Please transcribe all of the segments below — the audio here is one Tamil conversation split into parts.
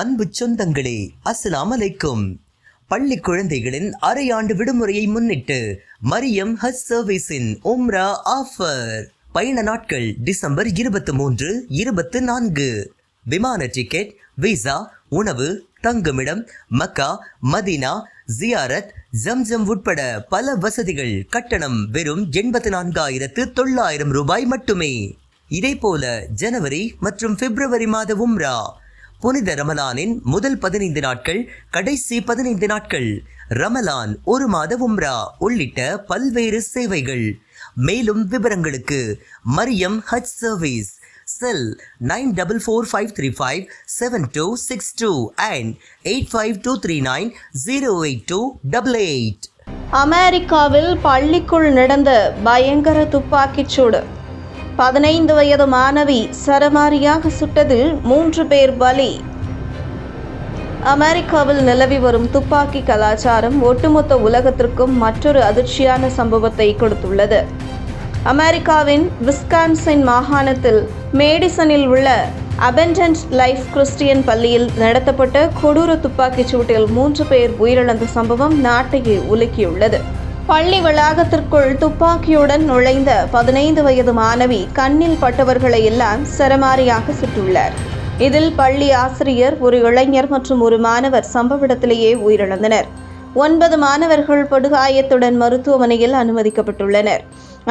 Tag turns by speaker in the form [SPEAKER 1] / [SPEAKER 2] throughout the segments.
[SPEAKER 1] அன்பு சொந்தங்களே அஸ்லாம் அலைக்கும். பள்ளி குழந்தைகளின் அரையாண்டு விடுமுறையை முன்னிட்டு மரியம் ஹஸ் சர்வீஸின் உம்ரா ஆஃபர். பயண நாட்கள் டிசம்பர் இருபத்தி மூன்று இருபத்தி நான்கு. விமான டிக்கெட் விசா உணவு தங்குமிடம் மக்கா மதீனா ஜியாரத் ஜம்ஜம் உட்பட பல வசதிகள். கட்டணம் வெறும் எண்பத்தி நான்காயிரத்து தொள்ளாயிரம் ரூபாய் மட்டுமே. இதேபோல ஜனவரி மற்றும் பிப்ரவரி மாத உம்ரா புனித ரமலானின் முதல் பதினைந்து நாட்கள் கடைசி பதினைந்து நாட்கள். ரமலான் ஒரு மாத உம்ரா உள்ளிட்ட பல்வேறு சேவைகள். மேலும் விவரங்களுக்கு Mariam Hajj service cell nine double four five three five seven two six two and eight five two three nine zero eight two double eight.
[SPEAKER 2] அமெரிக்காவில் பள்ளிக்குள் நடந்த பயங்கர துப்பாக்கிச் சூடு. பதினைந்து வயது மாணவி சரமாரியாக சுட்டதில் மூன்று பேர் பலி. அமெரிக்காவில் நிலவி வரும் துப்பாக்கி கலாச்சாரம் ஒட்டுமொத்த உலகத்திற்கும் மற்றொரு அதிர்ச்சியான சம்பவத்தை கொடுத்துள்ளது. அமெரிக்காவின் விஸ்கான்சின் மாகாணத்தில் மேடிசனில் உள்ள அபெண்டன்ட் லைஃப் கிறிஸ்டியன் பள்ளியில் நடத்தப்பட்ட கொடூர துப்பாக்கிச் சூட்டில் மூன்று பேர் உயிரிழந்த சம்பவம் நாட்டையே உலுக்கியுள்ளது. பள்ளி வளாகத்திற்குள் துப்பாக்கியுடன் நுழைந்த பதினைந்து வயது மாணவி கண்ணில் பட்டவர்களை எல்லாம் சரமாரியாக சுட்டுள்ளார். இதில் பள்ளி ஆசிரியர் ஒரு இளைஞர் மற்றும் ஒரு மாணவர் சம்பவ இடத்திலேயே உயிரிழந்தனர். ஒன்பது மாணவர்கள் படுகாயத்துடன் மருத்துவமனையில் அனுமதிக்கப்பட்டுள்ளனர்.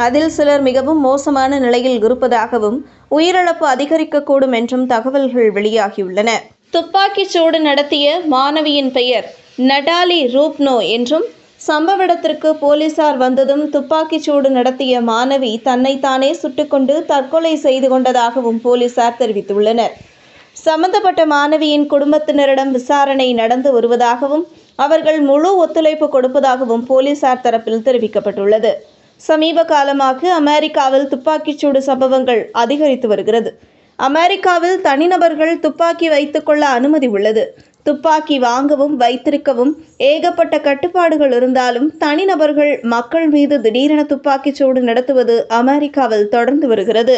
[SPEAKER 2] அதில் சிலர் மிகவும் மோசமான நிலையில் இருப்பதாகவும் உயிரிழப்பு அதிகரிக்கக்கூடும் என்றும் தகவல்கள் வெளியாகியுள்ளன. துப்பாக்கிச் சூடு நடத்திய மாணவியின் பெயர் நடாலி ரூப்னோ என்றும் சம்பவ இடத்திற்கு போலீசார் வந்ததும் துப்பாக்கிச் சூடு நடத்திய மாணவி தன்னைத்தானே சுட்டுக்கொண்டு தற்கொலை செய்து கொண்டதாகவும் போலீசார் தெரிவித்துள்ளனர். சம்பந்தப்பட்ட மாணவியின் குடும்பத்தினரிடம் விசாரணை நடந்து வருவதாகவும் அவர்கள் முழு ஒத்துழைப்பு கொடுப்பதாகவும் போலீசார் தரப்பில் தெரிவிக்கப்பட்டுள்ளது. சமீப காலமாக அமெரிக்காவில் துப்பாக்கிச்சூடு சம்பவங்கள் அதிகரித்து வருகிறது. அமெரிக்காவில் தனிநபர்கள் துப்பாக்கி வைத்துக்கொள்ள அனுமதி உள்ளது. துப்பாக்கி வாங்கவும் வைத்திருக்கவும் ஏகப்பட்ட கட்டுப்பாடுகள் இருந்தாலும் தனிநபர்கள் மக்கள் மீது திடீரென துப்பாக்கிச்சூடு நடத்துவது அமெரிக்காவில் தொடர்ந்து வருகிறது.